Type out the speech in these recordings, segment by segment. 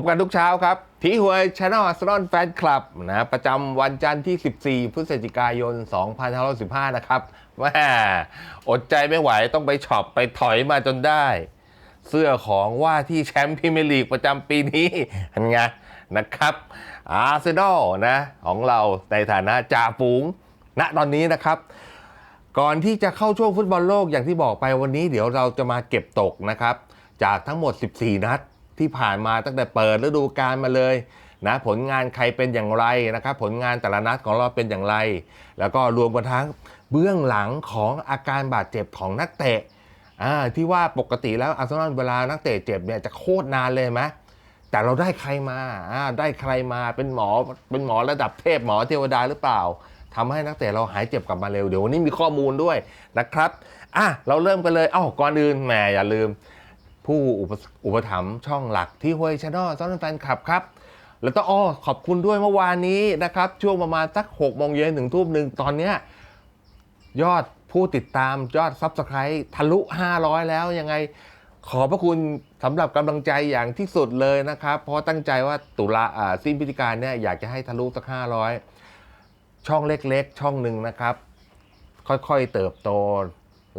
บกันทุกเช้าครับทีหวยช anel อาร์เซนอลแฟนคลับนะประจำวันจันทร์ที่ 14 พฤศจิกายน 2515 นะครับแม่อดใจไม่ไหวต้องไปช็อปไปถอยมาจนได้ เสื้อของว่าที่แชมป์พรีเมียร์ลีกประจำปีนี้อันไงนะครับ อาร์เซนอลนะ ของเราในฐานะจ่าฝูงณตอนนี้นะครับก่อนที่จะเข้าช่วงฟุตบอลโลกอย่างที่บอกไปวันนี้เดี๋ยวเราจะมาเก็บตกนะครับ จากทั้งหมด 14 นัด ที่ผ่านมาตั้งแต่เปิดฤดูกาลมาเลยนะผลงานใครเป็นอย่างไรนะครับ ผลงานแต่ละนัดของเราเป็นอย่างไร แล้วก็รวมกันทั้งเบื้องหลังของอาการบาดเจ็บของนักเตะที่ว่าปกติแล้วอาร์เซนอลเวลานักเตะเจ็บเนี่ยจะโคตรนานเลยไหมแต่เราได้ใครมาได้ใครมาเป็นหมอเป็นหมอระดับเทพหมอเทวดาหรือเปล่าทำให้นักเตะเราหายเจ็บกลับมาเร็วเดี๋ยววันนี้มีข้อมูลด้วยนะครับอะเราเริ่มกันเลยเอ้าก่อนอื่นแหมอย่าลืม ผู้อุปถัมภ์ช่องหลักที่ห้วยชาแนลซ้อนแฟนคลับครับ แล้วก็อ้อขอบคุณด้วยเมื่อวานนี้นะครับ ช่วงประมาณสัก6โมงเย็นถึงทุ่มหนึ่งตอนเนี้ยยอดผู้ติดตามยอดซับสไครต์ทะลุ 500 แล้วยังไงขอพระคุณสำหรับกำลังใจอย่างที่สุดเลยนะครับ เพราะตั้งใจว่าตุลาสิ้นพฤศจิกายนเนี่ยอยากจะให้ทะลุสัก 500 ช่องเล็กๆ ช่องหนึ่งนะครับ ค่อยๆเติบโต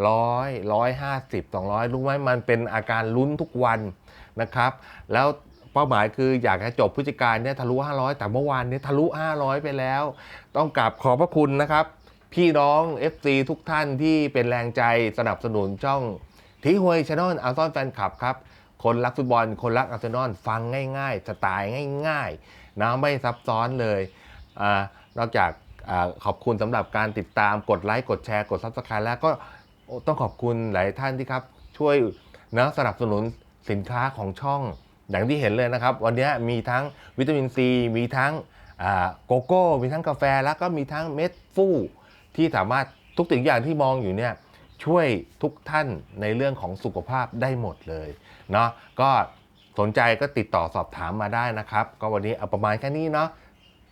ร้อยร้อยห้าสิบสองร้อยรู้ไหมมันเป็นอาการลุ้นทุกวันนะครับ แล้วเป้าหมายคืออยากให้จบพฤศจิกายนเนี่ยทะลุ 500 แต่เมื่อวานเนี้ทะลุ 500 ไปแล้ว ต้องกราบขอบพระคุณนะครับ พี่น้อง FC ทุกท่านที่เป็นแรงใจสนับสนุนช่องทีหวยช anel อาร์ซอลแฟนคลับครับ คนรักฟุตบอล คนรักอาร์เซนอลฟังง่าย ๆ สไตล์ง่ายๆนะไม่ซับซ้อนเลยอนอกจากอขอบคุณสำหรับการติดตามกดไลค์กดแชร์กด Subscribe แล้วก็ ต้องขอบคุณหลายท่านที่ครับ ช่วยนะสนับสนุนสินค้าของช่องอย่างที่เห็นเลยนะครับ วันนี้มีทั้งวิตามินซี มีทั้งโกโก้ มีทั้งกาแฟแล้วก็มีทั้งเม็ดฟู่ที่สามารถทุกสิ่งอย่างที่มองอยู่เนี่ยช่วยทุกท่านในเรื่องของสุขภาพได้หมดเลยเนาะก็สนใจก็ติดต่อสอบถามมาได้นะครับ ก็วันนี้เอาประมาณแค่นี้เนาะ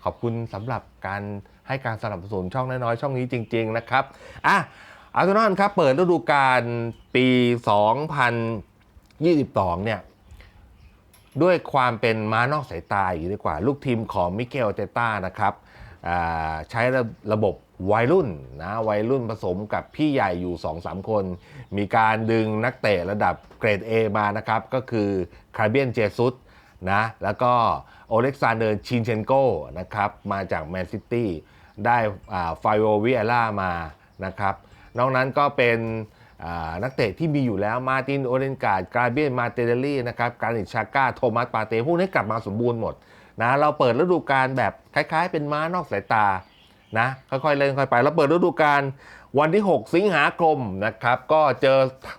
ขอบคุณสำหรับการให้การสนับสนุนช่องน้อยๆช่องนี้จริง ๆ นะครับอะ อาร์เซนอลครับเปิดฤดูกาลปี 2022 เนี่ย ด้วยความเป็นม้านอกสายตาอย่ดีกว่า ลูกทีมของมิเกลเตต้านะครับใช้ระระบบวัยรุ่นนะวัยรุ่นผสมกับพี่ใหญ่อยู่ 2-3 คน มีการดึงนักเตะระดับเกรด A มานะครับ ก็คือคาร์เบียนเจซุสนะแล้วก็โอเล็กซานเดอร์ชินเชนโกนะครับ มาจากแมนซิตี้ได้ฟาโอวิเอล่ามานะครับ นอกนั้นก็เป็นนักเตะที่มีอยู่แล้วมาตินโอเรนการ์ดกราเบียนมาเตเดลี่นะครับการิชาก้าโทมัสปาเต้พวกนี้กลับมาสมบูรณ์หมดนะเราเปิดฤดูกาลแบบคล้ายๆ เป็นม้านอกสายตานะค่อยๆเล่นค่อยไปแล้วเปิดฤดูกาลวันที่ 6 สิงหาคมนะครับก็เจอ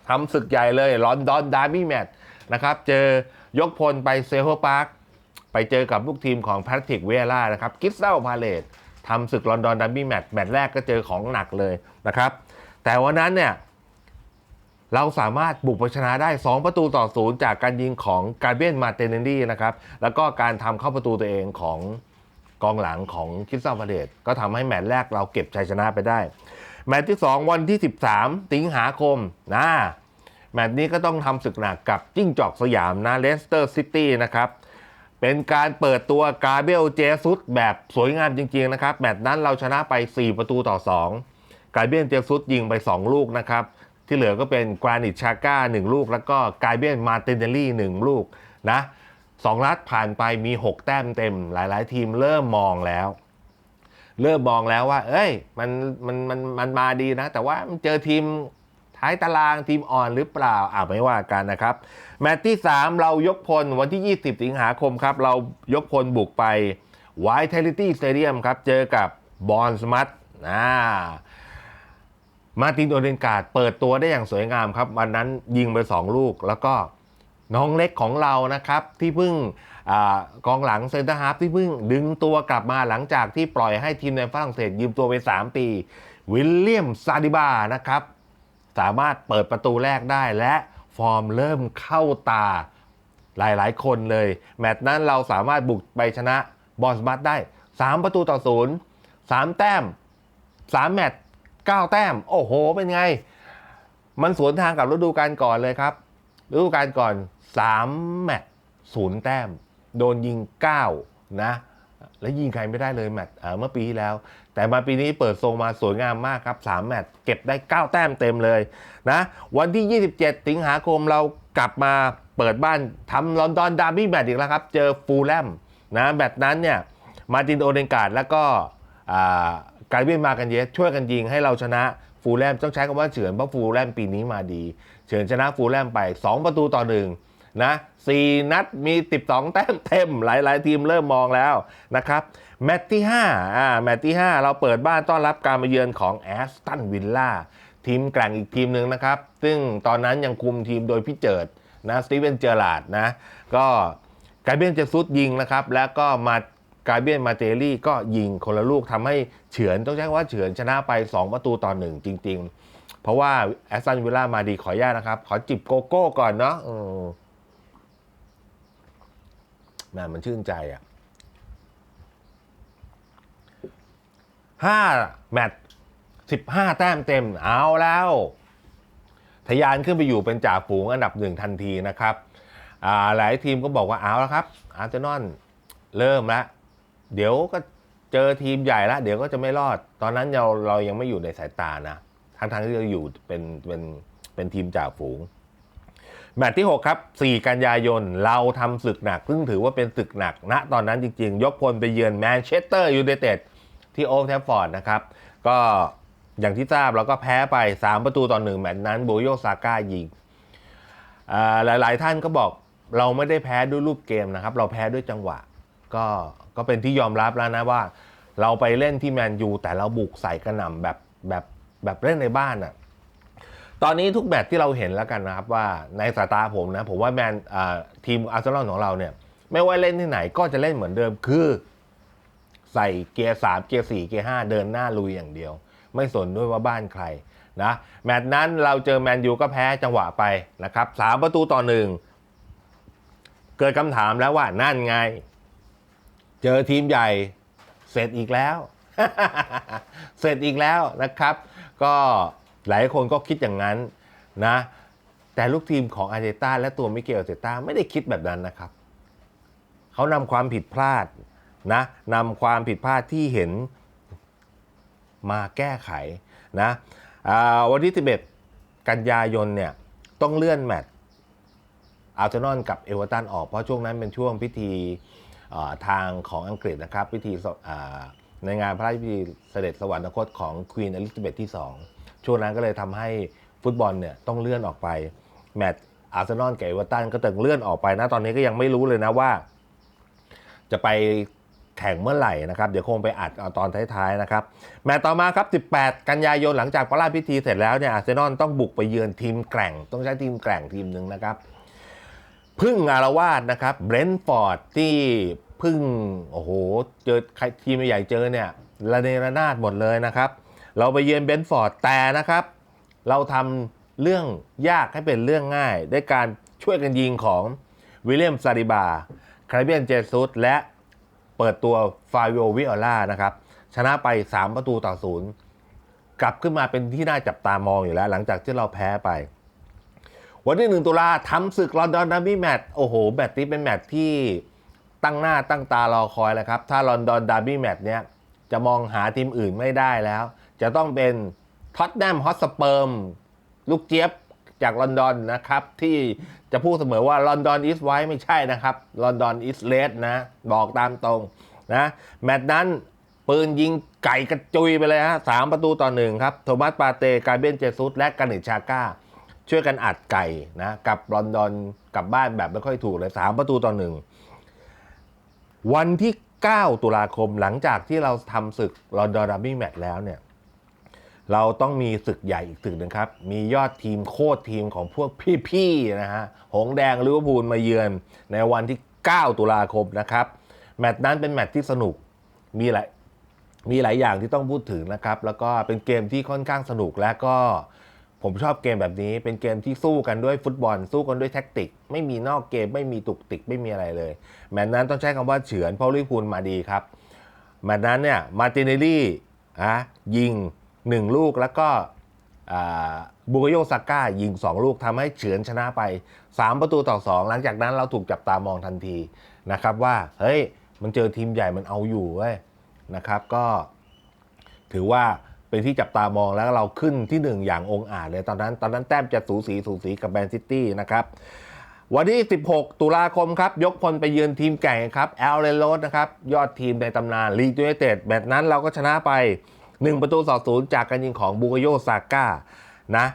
ทำศึกใหญ่เลยลอนดอนดาร์บี้แมตช์นะครับเจอยกพลไปเซเฮอร์พาร์คไปเจอกับลูกทีมของแพทริกเวล่านะครับกิฟเซลพาเลตทำศึกลอนดอนดับบี้แมตช์แมตช์แรกก็เจอของหนักเลยนะครับ แต่วันนั้นเนี่ยเราสามารถบุกไปชนะได้ 2 ประตูต่อศูนย์จากการยิงของการเบียนมาเตเนนดี้นะครับ แล้วก็การทำเข้าประตูตัวเองของกองหลังของคิสซาพาเลตก็ทำให้แมตช์แรกเราเก็บชัยชนะไปได้ แมตช์ที่ 2 วันที่ 13 สิงหาคมนะแมตช์นี้ก็ต้องทำศึกหนักกับจิ้งจอกสยามนะเลสเตอร์ซิตี้นะครับเป็นการเปิดตัวกาเบลเจซุสแบบสวยงามจริงๆนะครับ แมตช์นั้นเราชนะไป 4 ประตูต่อ 2 กายเบลเจซุสยิงไป 2 ลูกนะครับ ที่เหลือก็เป็นกรานิตชาก้า 1 ลูก แล้วก็กายเบลมาเตเนลลี่ 1 ลูกนะสองนัดผ่านไปมี 6 แต้มเต็ม หลาย ๆ ทีมเริ่มมองแล้ว เริ่มมองแล้วว่า เอ้ยมันมันมันมันมาดีนะ แต่ว่ามันเจอทีมท้ายตารางทีมอ่อนหรือเปล่าอ่าไม่ว่ากันนะครับ แมตช์ที่ 3 เรายกพลวันที่ 20 สิงหาคมครับ เรายกพลบุกไปไวท์เทลิตี้สเตเดียมครับ เจอกับบอลสมัตนะ มาตินโอเดนการ์ดเปิดตัวได้อย่างสวยงามครับ วันนั้นยิงไป 2 ลูก แล้วก็น้องเล็กของเรานะครับ ที่เพิ่งอกองหลังเซนเตอร์ฮาร์ฟที่เพิ่งดึงตัวกลับมาหลังจากที่ปล่อยให้ทีมในฝรั่งเศสยืมตัวไป 3 ปี วิลเลียมซาดิบานะครับ สามารถเปิดประตูแรกได้และฟอร์มเริ่มเข้าตาหลายๆ คนเลย แมตช์นั้นเราสามารถบุกไปชนะบอสบัตได้ 3 ประตูต่อศูนย์3แต้ม 3 แมตช์ 9 แต้ม โอ้โห เป็นไง มันสวนทางกับฤดูกาลก่อนเลยครับ ฤดูกาลก่อน 3 แมตช์ศูนย์แต้ม โดนยิง 9 นะ และยิงใครไม่ได้เลยแมตช์เอ่อเมื่อปีที่แล้ว แต่มาปีนี้เปิดทรงมาสวยงามมากครับ 3 แมตช์เก็บได้ 9 แต้มเต็มเลยนะ วันที่ 27 สิงหาคมเรากลับมาเปิดบ้านทำลอนดอนดาร์บี้แมตช์อีกแล้วครับ เจอฟูลแลมนะแมตช์นั้นเนี่ยมาตินโอเดนการ์ดแล้วก็อ่า การเวียนมากันเยสช่วยกันยิงให้เราชนะฟูลแลมต้องใช้คำว่าเฉือนเพราะฟูลแลมปีนี้มาดีเฉือนชนะฟูลแลมไป 2 ประตูต่อหนึ่งนะสี่นัดมี 12 แต้มเต็มหลาย ๆ ทีมเริ่มมองแล้วนะครับ แมตที่5อ่าแมตที่ 5 เราเปิดบ้านต้อนรับการมาเยือนของแอสตันวิลล่าทีมแกร่งอีกทีมหนึ่งนะครับ ซึ่งตอนนั้นยังคุมทีมโดยพี่เจิดนะสตีเวนเจอร์ลาดนะ ก็กาเบนเจซุสยิงนะครับ แล้วก็มา กาเบียนมาเตลี่ก็ยิงคนละลูกทำให้เฉือนต้องใช้คำว่าเฉือนชนะไป 2 ประตูต่อหนึ่งจริง ๆ เพราะว่าแอสตันวิลล่ามาดีขออนุญาตนะครับ ขอจิบโกโก้ก่อนเนาะมแม่มันชื่นใจอะ่ะห้าแมตช์สิบห้าแต้มเต็มเอาแล้วทะยานขึ้นไปอยู่เป็นจ่าฝูงอันดับหนึ่งทันทีนะครับ หลายทีมก็บอกว่าเอาแล้วครับ อาร์เซนอลเริ่มแล้ว เดี๋ยวก็เจอทีมใหญ่แล้วเดี๋ยวก็จะไม่รอด ตอนนั้นเราเรายังไม่อยู่ในสายตานะทั้งทั้งที่เราอยู่เป็นเป็นเป็นทีมจ่าฝูง แมตช์ที่ 6 ครับ 4 กันยายน เราทำศึกหนัก ซึ่งถือว่าเป็นศึกหนักณตอนนั้นจริง ๆ ยกพลไปเยือนแมนเชสเตอร์ยูไนเต็ดที่โอ l d แทฟฟอร์ดนะครับ ก็อย่างที่ทราบเราก็แพ้ไป 3 ประตูต่อหนึ่งแมตช์นั้นโบโยซาก้ายิงอ่าหลายๆท่านก็บอกเราไม่ได้แพ้ด้วยรูปเกมนะครับ เราแพ้ด้วยจังหวะ ก็ก็เป็นที่ยอมรับแล้วนะว่า เราไปเล่นที่แมนยูแต่เราบุกใส่กระหน่ำแบบแบบแบบเล่นในบ้านอะ่ะตอนนี้ทุกแมตช์ที่เราเห็นแล้วกันนะครับว่าในสายตาผมนะ ผมว่าแมนทีมอาร์เซนอลของเราเนี่ย ไม่ว่าเล่นที่ไหนก็จะเล่นเหมือนเดิมคือ ใส่เกียร์สามเกียร์สี่เกียร์ห้าเดินหน้าลุยอย่างเดียว ไม่สนด้วยว่าบ้านใครนะแมตช์นั้นเราเจอแมนยูก็แพ้จังหวะไปนะครับสามประตูต่อหนึ่งเกิดคำถามแล้วว่านั่นไง เจอทีมใหญ่เสร็จอีกแล้ว เสร็จอีกแล้วนะครับ ก็หลายคนก็คิดอย่างนั้นนะ แต่ลูกทีมของอาร์เตต้าและตัวมิเกลอาร์เตต้าไม่ได้คิดแบบนั้นนะครับ เขานำความผิดพลาดนะนำความผิดพลาดที่เห็นมาแก้ไขนะวันที่ 11 กันยายนเนี่ยต้องเลื่อนแมตช์อาร์เซนอลกับเอเวอร์ตันออกเพราะช่วงนั้นเป็นช่วงพิธี ทางของอังกฤษนะครับพิธีในงานพระราชพิธีเสด็จสวรรคตของควีนอลิซาเบธที่ 2 ช่วงนั้นก็เลยทำให้ฟุตบอลเนี่ยต้องเลื่อนออกไป แมตช์อาร์เซนอลกับเอเวอร์ตันก็ต้องเลื่อนออกไปนะตอนนี้ก็ยังไม่รู้เลยนะว่า จะไปแข่งเมื่อไหร่นะครับ เดี๋ยวคงไปอัดเอาตอนท้ายๆนะครับ แมตช์ต่อมาครับ 18 กันยายนหลังจากพระราชพิธีเสร็จแล้วเนี่ยอาร์เซนอลต้องบุกไปเยือนทีมแกร่ง ต้องใช้ทีมแกร่งทีมหนึ่งนะครับ พึ่งอารวาสนะครับเบรนท์ฟอร์ดที่พึ่งโอ้โหเจอใครทีมใหญ่เจอเนี่ยระเนระนาดหมดเลยนะครับ เราไปเยือนเบรนท์ฟอร์ดแต่นะครับ เราทำเรื่องยากให้เป็นเรื่องง่าย ด้วยการช่วยกันยิงของวิลเลียมซาริบาคาริเบียนเจซุสและเปิดตัวฟา i โอวิโอล่านะครับ ชนะไป 3 ประตูต่อศูนย์กลับขึ้นมาเป็นที่น่าจับตามองอยู่แล้ว หลังจากที่เราแพ้ไป วันที่หนึ่งตุลาทำศึกลอนดอนดาร์บี้แมตช์โอ้โหแมตช์นี้เป็นแมตช์ที่ตั้งหน้าตั้งตารอคอยแล้วครับ ถ้าลอนดอนดาร์บี้แมตช์เนี้ยจะมองหาทีมอื่นไม่ได้แล้ว จะต้องเป็นท็อตแนมฮอตสเปิร์มลูกเจี๊ยบจากลอนดอนนะครับ ที่จะพูดเสมอว่าลอนดอนอิสไว้ไม่ใช่นะครับลอนดอนอิสเลสนะ บอกตามตรงนะแมตช์นั้นปืนยิงไก่กระจุยไปเลยฮะสามประตูต่อหนึ่งครับ โทมัสปาเต กาเบนเจซุสและกานิชชาก้า ช่วยกันอัดไก่นะกับลอนดอนกลับบ้านแบบไม่ค่อยถูกเลยสามประตูต่อหนึ่งวันที่ 9 ตุลาคมหลังจากที่เราทำศึกลอนดอนดับบี้แมตช์แล้วเนี่ยเราต้องมีศึกใหญ่อีกศึกหนึ่งครับ มียอดทีมโคตรทีมของพวกพี่ๆนะฮะ หงแดงลิเวอร์พูลมาเยือน ในวันที่ 9 ตุลาคมนะครับ แมตช์นั้นเป็นแมตช์ที่สนุก มีหลายมีหลายอย่างที่ต้องพูดถึงนะครับ แล้วก็เป็นเกมที่ค่อนข้างสนุกและก็ ผมชอบเกมแบบนี้เป็นเกมที่สู้กันด้วยฟุตบอล สู้กันด้วยแท็กติก ไม่มีนอกเกมไม่มีตุกติกไม่มีอะไรเลยแมตช์นั้นต้องใช้คำว่าเฉือนเพราะลิพูลมาดีครับแมตช์นั้นเนี่ยมาร์ติเนลลี่อะยิง 1 ลูกแล้วก็บูโกโยซาก้ายิง 2 ลูกทำให้เฉือนชนะไป 3 ประตูต่อ 2 หลังจากนั้นเราถูกจับตามองทันทีนะครับว่าเฮ้ยมันเจอทีมใหญ่มันเอาอยู่เว้ยนะครับก็ถือว่า เป็นที่จับตามองแล้วเราขึ้นที่หนึ่งอย่างองอาจเลยตอนนั้น ตอนนั้นแต้มจะสูสีสูสีกับแมนซิตี้นะครับ วันที่ 16 ตุลาคมครับ ยกพลไปเยือนทีมแก่งครับแอลเรโรสนะครับ ยอดทีมในตำนานลีดยูไนเต็ดแมตช์นั้นเราก็ชนะไป 1 ประตูต่อศูนย์จากการยิงของบูโกโยซาก้านะ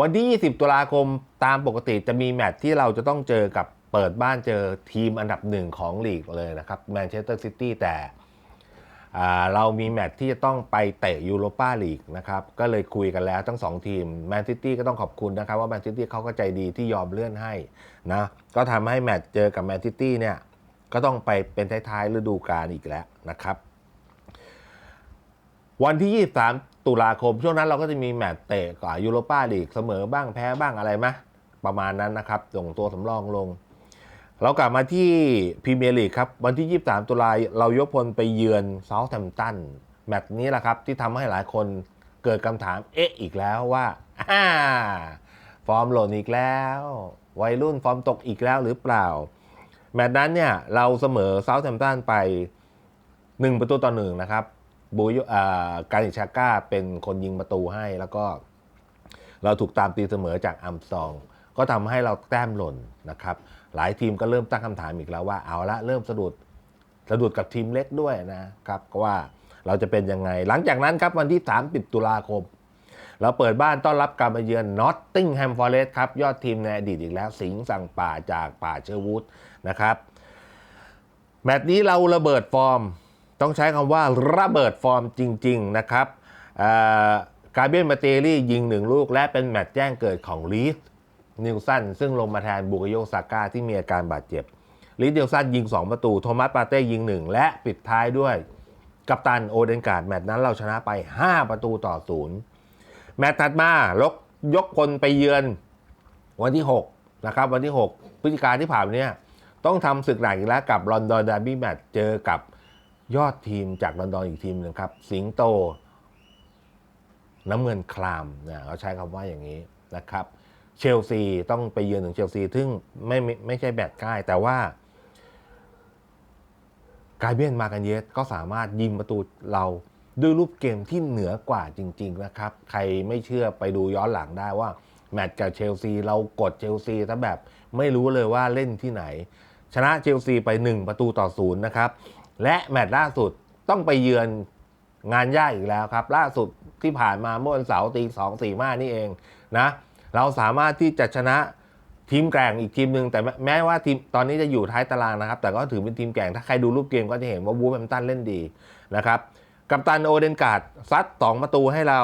วันที่ 20 ตุลาคมตามปกติจะมีแมตช์ที่เราจะต้องเจอกับเปิดบ้านเจอทีมอันดับหนึ่งของลีกเลยนะครับแมนเชสเตอร์ซิตี้แต่ เรามีแมตช์ที่จะต้องไปเตะยูโรปาลีกนะครับก็เลยคุยกันแล้วทั้ง 2 ทีมแมนซิตี้ก็ต้องขอบคุณนะครับว่าแมนซิตี้เขาก็ใจดีที่ยอมเลื่อนให้นะก็ทำให้แมตช์เจอกับแมนซิตี้เนี่ยก็ต้องไปเป็นท้ายๆฤดูกาลอีกแล้วนะครับ วันที่ 23 ตุลาคม ช่วงนั้นเราก็จะมีแมตช์เตะกับยูโรปาลีกเสมอบ้างแพ้บ้างอะไรไหมประมาณนั้นนะครับส่งตัวสำรองลง เรากลับมาที่พรีเมียร์ลีกครับ วันที่ 23 ตุลาเรายกพลไปเยือนเซาท์แฮมป์ตันแมตช์นี้แหละครับ ที่ทำให้หลายคนเกิดคำถามเอ๊ะอีกแล้วว่าอ่าฟอร์มหล่นอีกแล้ว วัยรุ่นฟอร์มตกอีกแล้วหรือเปล่า แมตช์นั้นเนี่ย เราเสมอเซาท์แฮมป์ตันไป 1 ประตูต่อหนึ่งนะครับบูยการิชาก้าเป็นคนยิงประตูให้แล้วก็ เราถูกตามตีเสมอจากอัมซอง ก็ทำให้เราแต้มหล่นนะครับ หลายทีมก็เริ่มตั้งคำถามอีกแล้วว่าเอาละเริ่มสะดุดสะดุดกับทีมเล็กด้วยนะครับว่าเราจะเป็นยังไง หลังจากนั้นครับวันที่ 30 ตุลาคม เราเปิดบ้านต้อนรับการมาเยือนนอตติงแฮมฟอร์เรสต์ครับ ยอดทีมในอดีตอีกแล้ว สิงห์สั่งป่าจากป่าเชอร์วูดนะครับ แมตช์นี้เราระเบิดฟอร์ม ต้องใช้คำว่าระเบิดฟอร์มจริง ๆ นะครับกาเบียนมาเตลี่ยิงหนึ่งลูกและเป็นแมตช์แจ้งเกิดของลีส นิวสันซึ่งลงมาแทนบูกโยซาก้าที่มีอาการบาดเจ็บลีสนิวสันยิง 2 ประตู โทมัสปาเต้ยิง 1 และปิดท้ายด้วย กัปตันโอเดนการ์ดแมตช์นั้นเราชนะไป 5 ประตูต่อศูนย์แมตช์ถัดมายกยกคนไปเยือนวันที่ 6 นะครับ วันที่ 6 พฤศจิกาที่ผ่านมาเนี่ยต้องทำศึกหนักอีกแล้วกับลอนดอนดาร์บี้แมตช์เจอกับยอดทีมจากลอนดอนอีกทีมหนึ่งครับ สิงโต น้ำเงินคลามนะเขาใช้คำว่าอย่างนี้นะครับ เชลซีต้องไปเยือนถึงเชลซี ซึ่งไม่ไม่ไม่ใช่แบตง่ายแต่ว่ากาเบียนมากันเยสก็สามารถยิงประตูเราด้วยรูปเกมที่เหนือกว่าจริง ๆ นะครับ ใครไม่เชื่อไปดูย้อนหลังได้ว่า แมตช์กับเชลซี เรากดเชลซีซะแบบไม่รู้เลยว่าเล่นที่ไหน ชนะเชลซีไป 1 ประตูต่อศูนย์นะครับ และแมตช์ล่าสุดต้องไปเยือนงานยากอีกแล้วครับ ล่าสุดที่ผ่านมาเมื่อวันเสาร์ตีสองสี่มานี่เองนะ เราสามารถที่จะชนะทีมแกร่งอีกทีมหนึ่งแต่แม้ว่าทีมตอนนี้จะอยู่ท้ายตารางนะครับ แต่ก็ถือเป็นทีมแกร่งถ้าใครดูรูปเกมก็จะเห็นว่าวูฟแฮมตันเล่นดีนะครับ กัปตันโอเดนการ์ดซัดสองประตูให้เรา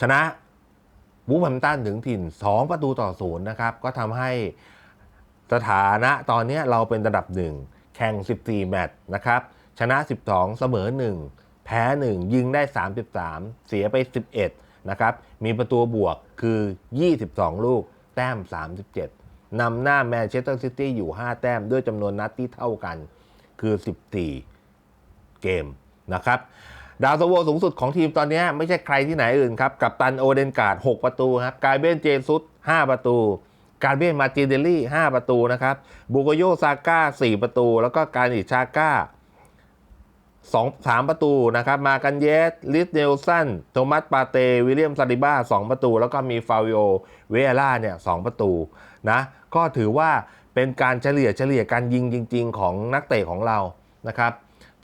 ชนะวูฟแฮมตันถึงถิ่น 2 ประตูต่อศูนย์นะครับ ก็ทำให้สถานะตอนนี้เราเป็นระดับหนึ่งแข่ง 14 แมตช์นะครับ ชนะ 12 เสมอ 1 แพ้ 1 ยิงได้ 33 เสียไป 11 นะครับ มีประตูบวก คือ 22 ลูก แต้ม 37 นำหน้าแมนเชสเตอร์ซิตี้อยู่ 5 แต้มด้วยจำนวนนัดที่เท่ากัน คือ 14 เกมนะครับ ดาวซันโวสูงสุดของทีมตอนนี้ไม่ใช่ใครที่ไหนอื่นครับ กับตันโอเดนการ์ด 6 ประตูครับกายเบนเจซุส5 ประตู การเบนมาตินเดลลี่ 5 ประตูนะครับ บูโกโยซาก้า 4 ประตู แล้วก็การอิชาก้า สองสามประตูนะครับ มากันเยสลิสเนลสันโทมัสปาเต วิลเลียมซาดิบ้าสองประตู แล้วก็มีฟาวิโอ เวล่าเนี่ยสองประตูนะ ก็ถือว่าเป็นการเฉลี่ยเฉลี่ยการยิงจริง ๆ ของนักเตะของเรานะครับ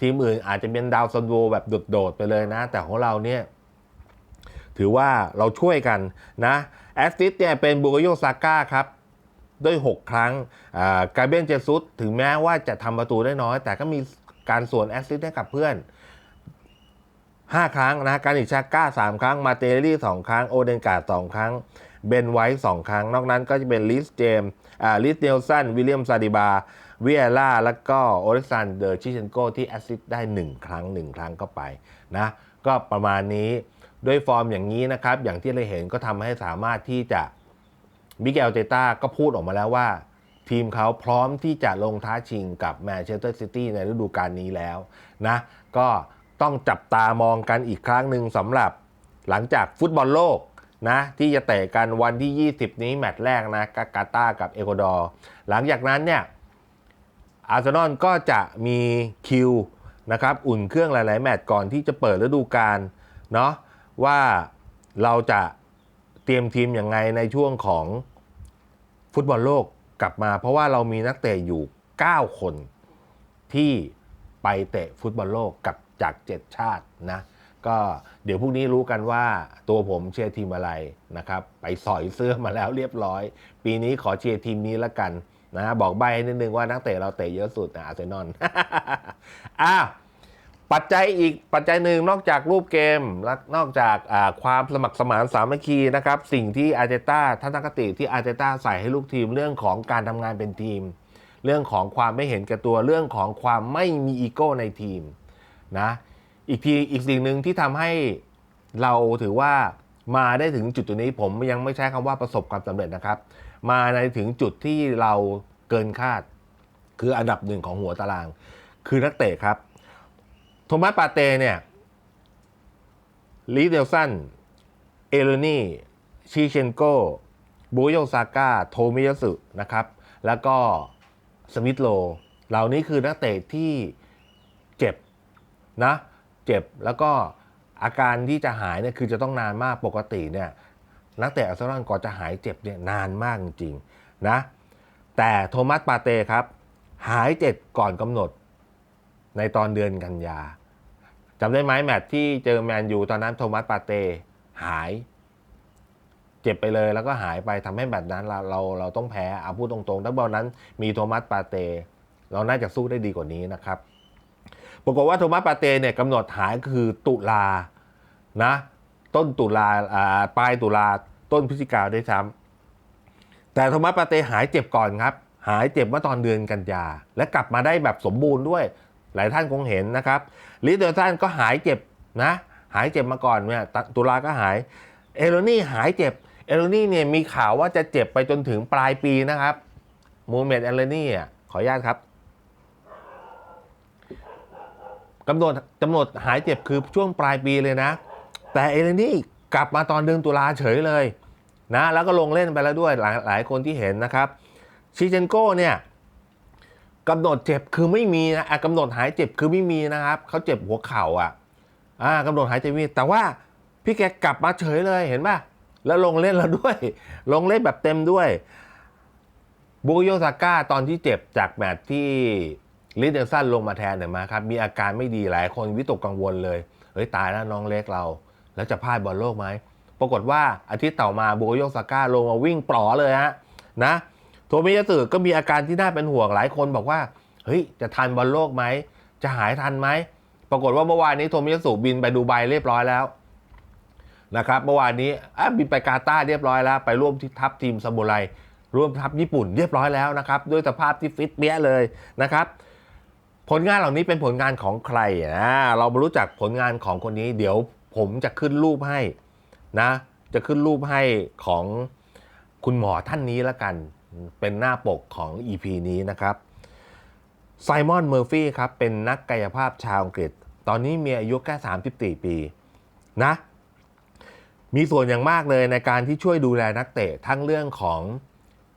ทีมอื่นอาจจะเป็นดาวซันโวแบบโดด ๆ ไปเลยนะ แต่ของเราเนี่ยถือว่าเราช่วยกันนะแอสซิสเนี่ยเป็นบูโกโยซาก้าครับด้วย 6 ครั้งกาเบนเจซุสถึงแม้ว่าจะทำประตูได้น้อย แต่ก็มี การส่วนแอสซิสต์ให้กับเพื่อน 5 ครั้งนะการอิชาก้า 3 ครั้ง มาเตลี่2ครั้ง โอเดนการ์ด2ครั้ง เบนไวท์2ครั้ง นอกนั้นก็จะเป็นลิสเจมอ่าลิสเนลสัน วิลเลียมซาดิบาเวียล่า แล้วก็โอเล็กซานเดอร์ชิเชนโกที่แอสซิสต์ได้ 1 ครั้ง 1 ครั้งก็ไปนะก็ประมาณนี้ด้วยฟอร์มอย่างนี้นะครับ อย่างที่เราเห็นก็ทำให้สามารถที่จะมิเกลเตต้าก็พูดออกมาแล้วว่า ทีมเขาพร้อมที่จะลงท้าชิงกับแมนเชสเตอร์ซิตี้ในฤดูกาลนี้แล้วนะก็ต้องจับตามองกันอีกครั้งหนึ่งสำหรับหลังจากฟุตบอลโลกนะที่จะเตะกันวันที่ 20 นี้แมตช์แรกนะกากาตาร์กับเอกวาดอร์หลังจากนั้นเนี่ยอาร์เซนอลก็จะมีคิวนะครับอุ่นเครื่องหลาย ๆ แมตช์ก่อนที่จะเปิดฤดูกาลเนาะว่าเราจะเตรียมทีมอย่างไงในช่วงของฟุตบอลโลก กลับมาเพราะว่าเรามีนักเตะอยู่ 9 คนที่ไปเตะฟุตบอลโลกกับจาก 7 ชาตินะ ก็เดี๋ยวพรุ่งนี้รู้กันว่าตัวผมเชียร์ทีมอะไรนะครับ ไปสอยเสื้อมาแล้วเรียบร้อย ปีนี้ขอเชียร์ทีมนี้ละกันนะบอกใบให้นิดนึงว่านักเตะเราเตะเยอะสุดนะอาร์เซนอลอ้าว ปัจจัยอีกปัจจัยหนึ่งนอกจากรูปเกมและนอกจากความสมัครสมานสามัคคีนะครับ สิ่งที่อาร์เตต้าทัศนคติที่อาร์เตต้าใส่ให้ลูกทีมเรื่องของการทำงานเป็นทีม เรื่องของความไม่เห็นแก่ตัวเรื่องของความไม่มีอีโก้ในทีมนะอีกทีอีกสิ่งหนึ่งที่ทำให้เราถือว่ามาได้ถึงจุดจุดนี้ผมยังไม่ใช้คำว่าประสบความสำเร็จนะครับ มาในถึงจุดที่เราเกินคาด คืออันดับหนึ่งของหัวตาราง คือนักเตะครับ โทมัสปาเต้เนี่ยลีเดลสัน เอโรนีชิเชนโกบูโยซาก้า โทมิยาสึนะครับ แล้วก็สมิธโล เหล่านี้คือนักเตะที่เจ็บนะ เจ็บแล้วก็อาการที่จะหายเนี่ยคือจะต้องนานมากปกติเนี่ยนักเตะอาร์เซนอลก่อนจะหายเจ็บเนี่ยนานมากจริงๆนะ แต่โทมัสปาเต้ครับ หายเจ็บก่อนกำหนดในตอนเดือนกันยา จำได้ไหมแมตช์ที่เจอแมนยูตอนนั้นโทมัสปาเต้หาย เจ็บไปเลยแล้วก็หายไปทำให้แมตช์นั้นเราเราเราต้องแพ้เอาพูดตรงๆถ้าบอลนั้นมีโทมัสปาเต้เราน่าจะสู้ได้ดีกว่านี้นะครับปรากฏว่าโทมัสปาเต้เนี่ยกำหนดหายคือตุลานะต้นตุลาอ่าปลายตุลาต้นพฤศจิกาด้วยซ้ำแต่โทมัสปาเต้หายเจ็บก่อนครับ หายเจ็บเมื่อตอนเดือนกันยา และกลับมาได้แบบสมบูรณ์ด้วย หลายท่านคงเห็นนะครับลิเดอร์สันก็หายเจ็บนะหายเจ็บมาก่อนเนี่ยตุลาก็หายเอโรนี่หายเจ็บเอโรนี่เนี่ยมีข่าวว่าจะเจ็บไปจนถึงปลายปีนะครับมูเมดเอโรนี่อะขออนุญาตครับกำหนดกำหนดหายเจ็บคือช่วงปลายปีเลยนะ แต่เอโรนี่กลับมาตอนเดือนตุลาเฉยเลยนะแล้วก็ลงเล่นไปแล้วด้วยหลายหลายคนที่เห็นนะครับชิเชนโก้เนี่ย กำหนดเจ็บคือไม่มีนะอะกำหนดหายเจ็บคือไม่มีนะครับเขาเจ็บหัวเข่าอะอ่ากำหนดหายเจ็บมีแต่ว่าพี่แกกลับมาเฉยเลยเห็นป่ะแล้วลงเล่นแล้วด้วย ลงเล่นแบบเต็มด้วยบุโยซาก้าตอนที่เจ็บจากแมตช์ที่ลิเดนสันลงมาแทนเนี่ยมาครับ มีอาการไม่ดีหลายคนวิตกกังวลเลย เฮ้ยตายแล้วน้องเล็กเรา แล้วจะพลาดบอลโลกไหม ปรากฏว่าอาทิตย์ต่อมาบุโกโยซาก้าลงมาวิ่งปลอเลยฮะนะ โทมิยาสึก็มีอาการที่น่าเป็นห่วงหลายคนบอกว่า เฮ้ย จะทันบอลโลกไหม จะหายทันไหม ปรากฏว่าเมื่อวานนี้โทมิยาสึบินไปดูไบเรียบร้อยแล้วนะครับเมื่อวานนี้บินไปกาตาร์เรียบร้อยแล้ว ไปร่วมที่ทัพทีมซามูไรร่วมทัพญี่ปุ่นเรียบร้อยแล้วนะครับด้วยสภาพที่ฟิตเปี้ยเลยนะครับ ผลงานเหล่านี้เป็นผลงานของใครนะเรามารู้จักผลงานของคนนี้ เดี๋ยวผมจะขึ้นรูปให้นะ จะขึ้นรูปให้ของคุณหมอท่านนี้ละกัน เป็นหน้าปกของ EP นี้นะครับไซมอนเมอร์ฟี่ครับ เป็นนักกายภาพชาวอังกฤษ ตอนนี้มีอายุแค่ 34 ปีนะ มีส่วนอย่างมากเลยในการที่ช่วยดูแลนักเตะทั้งเรื่องของ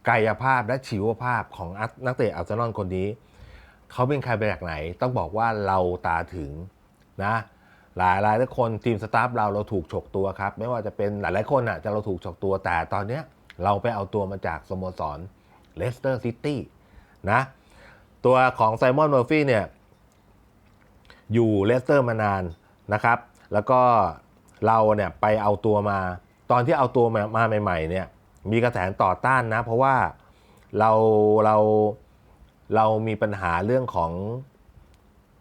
กายภาพและชีวภาพของนักเตะอาร์เซนอลคนนี้ เขาเป็นใครไปจากไหน ต้องบอกว่าเราตาถึงนะ หลายหลายคนทีมสตาฟเราเราถูกฉกตัวครับ ไม่ว่าจะเป็นหลายหลายคนอะจะเราถูกฉกตัวแต่ตอนเนี้ย เราไปเอาตัวมาจากสโมสรเลสเตอร์ซิตี้นะ ตัวของไซมอนเมอร์ฟี่เนี่ย อยู่เลสเตอร์มานานนะครับ แล้วก็เราเนี่ยไปเอาตัวมา ตอนที่เอาตัวมามาใหม่ ๆ เนี่ย มีกระแสต่อต้านนะ เพราะว่าเราเราเรามีปัญหาเรื่องของ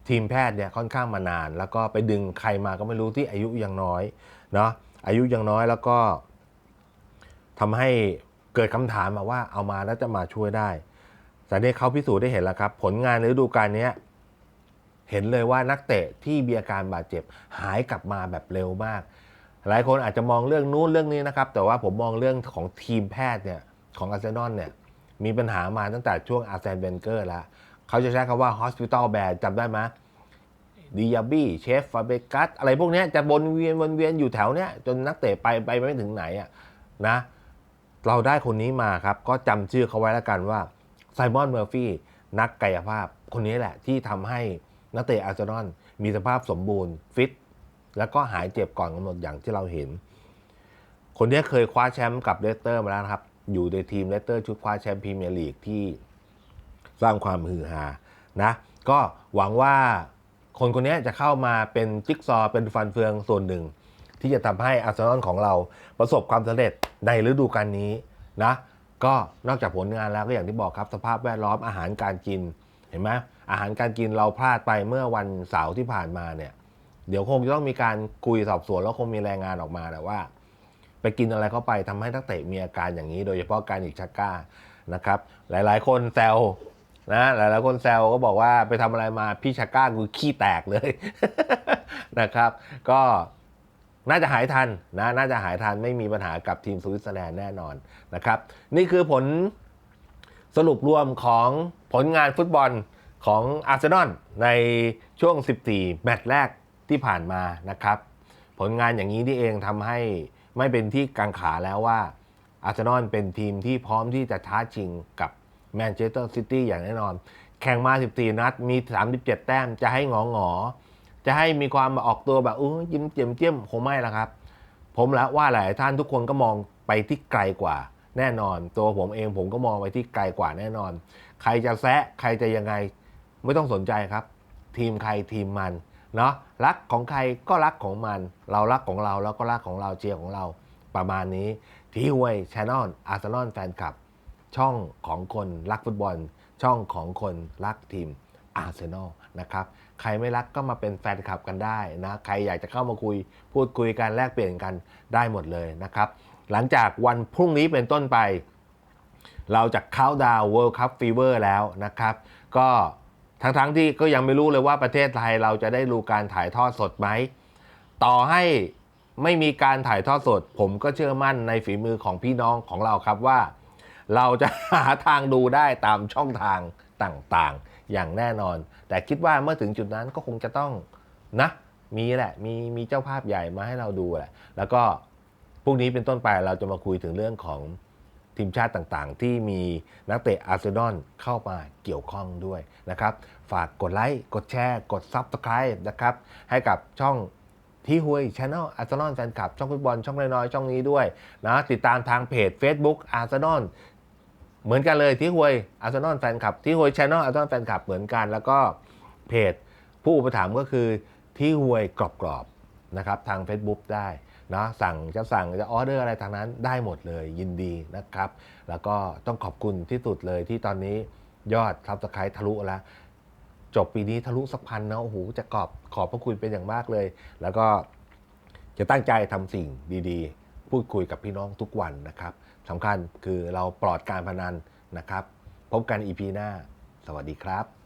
ทีมแพทย์เนี่ยค่อนข้างมานาน แล้วก็ไปดึงใครมาก็ไม่รู้ที่อายุยังน้อยเนาะอายุยังน้อยแล้วก็ ทำให้เกิดคำถามมาว่าเอามาแล้วจะมาช่วยได้ แต่เนี่ยเขาพิสูจน์ได้เห็นแล้วครับ ผลงานในฤดูกาลนี้เห็นเลยว่านักเตะที่มีอาการบาดเจ็บหายกลับมาแบบเร็วมาก หลายคนอาจจะมองเรื่องนู้นเรื่องนี้นะครับ แต่ว่าผมมองเรื่องของทีมแพทย์เนี่ยของอาร์เซนอลเนี่ยมีปัญหามาตั้งแต่ช่วงอาร์เซนเบนเกอร์แล้วเขาจะใช้คำว่า hospital bed จำได้ไหมดิยาบี้เชฟฟาเบกัสอะไรพวกนี้จะวนเวียนวนเวียนอยู่แถวเนี้ยจนนักเตะไปไปไม่ถึงไหนอะนะ เราได้คนนี้มาครับ ก็จำชื่อเขาไว้แล้วกันว่าไซมอนเมอร์ฟี่นักกายภาพ คนนี้แหละที่ทำให้นักเตะอาร์เซนอลมีสภาพสมบูรณ์ฟิตแล้วก็หายเจ็บก่อนกำหนดอย่างที่เราเห็น คนนี้เคยคว้าแชมป์กับเลสเตอร์มาแล้วครับ อยู่ในทีมเลสเตอร์ชุดคว้าแชมป์พรีเมียร์ลีกที่สร้างความฮือฮานะ ก็หวังว่าคนคนนี้จะเข้ามาเป็นจิ๊กซอเป็นฟันเฟืองส่วนหนึ่ง ที่จะทำให้อาร์เซนอลของเราประสบความสำเร็จ ในฤดูกาลนี้นะก็นอกจากผลงานแล้วก็อย่างที่บอกครับสภาพแวดล้อมอาหารการกินเห็นไหมอาหารการกินเราพลาดไปเมื่อวันเสาร์ที่ผ่านมาเนี่ย เดี๋ยวคงจะต้องมีการคุยสอบสวนแล้วคงมีรายงานออกมาแหละว่า ไปกินอะไรเข้าไปทำให้นักเตะมีอาการอย่างนี้ โดยเฉพาะการอีกชักก้านะครับ หลายๆ คนแซวนะหลายๆคนแซวก็บอกว่าไปทำอะไรมาพี่ชักก้าคือขี้แตกเลยนะครับ ก็ น่าจะหายทันนะน่าจะหายทันไม่มีปัญหากับทีมสวิตเซอร์แลนด์แน่นอนนะครับ นี่คือผลสรุปรวมของผลงานฟุตบอลของอาร์เซนอลในช่วง 14 แมตช์แรกที่ผ่านมานะครับ ผลงานอย่างนี้ที่เองทำให้ไม่เป็นที่กังขาแล้วว่าอาร์เซนอลเป็นทีมที่พร้อมที่จะท้าชิงกับแมนเชสเตอร์ซิตี้อย่างแน่นอน แข่งมา 14 นัดมี 37 แต้มจะให้งองอ จะให้มีความออกตัวแบบอู้ยิ้มเจียมเจียมคงไม่ละครับ ผมล้วว่าหลายท่านทุกคนก็มองไปที่ไกลกว่า แน่นอน ตัวผมเองผมก็มองไปที่ไกลกว่าแน่นอน ใครจะแซะใครจะยังไงไม่ต้องสนใจครับ ทีมใครทีมมันเนาะรักของใครก็รักของมัน เรารักของเราแล้วก็รักของเราเชียร์ของเราประมาณนี้ที่หวยช n น l อาร์เซนอลแฟนคลับ ช่องของคนรักฟุตบอล ช่องของคนรักทีมอาร์เซนอลนะครับ ใครไม่รักก็มาเป็นแฟนคลับกันได้นะใครอยากจะเข้ามาคุย พูดคุยกันแลกเปลี่ยนกันได้หมดเลยนะครับ หลังจากวันพรุ่งนี้เป็นต้นไป เราจะเข้าดาว World Cup Fever แล้วนะครับ ก็ทั้งๆที่ก็ยังไม่รู้เลยว่าประเทศไทยเราจะได้รู้การถ่ายทอดสดไหม ต่อให้ไม่มีการถ่ายทอดสด ผมก็เชื่อมั่นในฝีมือของพี่น้องของเราครับว่า เราจะหาทางดูได้ตามช่องทางต่างๆ อย่างแน่นอน แต่คิดว่าเมื่อถึงจุดนั้นก็คงจะต้องนะมีแหละมีมีเจ้าภาพใหญ่มาให้เราดูแหละ แล้วก็พรุ่งนี้เป็นต้นไปเราจะมาคุยถึงเรื่องของทีมชาติต่างๆ ที่มีนักเตะอาร์เซนอลเข้ามาเกี่ยวข้องด้วยนะครับ ฝากกดไลค์ กดแชร์ กด Subscribe นะครับ ให้กับช่องที่หุยช anel อาร์เซนอลแฟนคลับ ช่องฟุตบอล ช่องน้อยๆช่องนี้ด้วยนะติดตามทางเพจ Facebook อาร์เซนอล เหมือนกันเลยที่หุยอาร์เซนอลแฟนคลับ ที่หุยช anel อาร์เซนอลแฟนคลับเหมือนกัน แล้วก็เพจผู้อุปถัมภ์ก็คือที่หุยกรอบๆนะครับทาง Facebook ได้นะสั่งจะสั่งจะออเดอร์อะไรทางนั้นได้หมดเลยยินดีนะครับ แล้วก็ต้องขอบคุณที่สุดเลยที่ตอนนี้ยอดซับสไครต์ทะลุแล้วจบปีนี้ทะลุสักพันนะโอ้โหจะขอบขอบพระคุณเป็นอย่างมากเลย แล้วก็จะตั้งใจทำสิ่งดีๆ พูดคุยกับพี่น้องทุกวันนะครับ สำคัญคือเราปลอดการพนันนะครับ พบกันอีพีหน้า สวัสดีครับ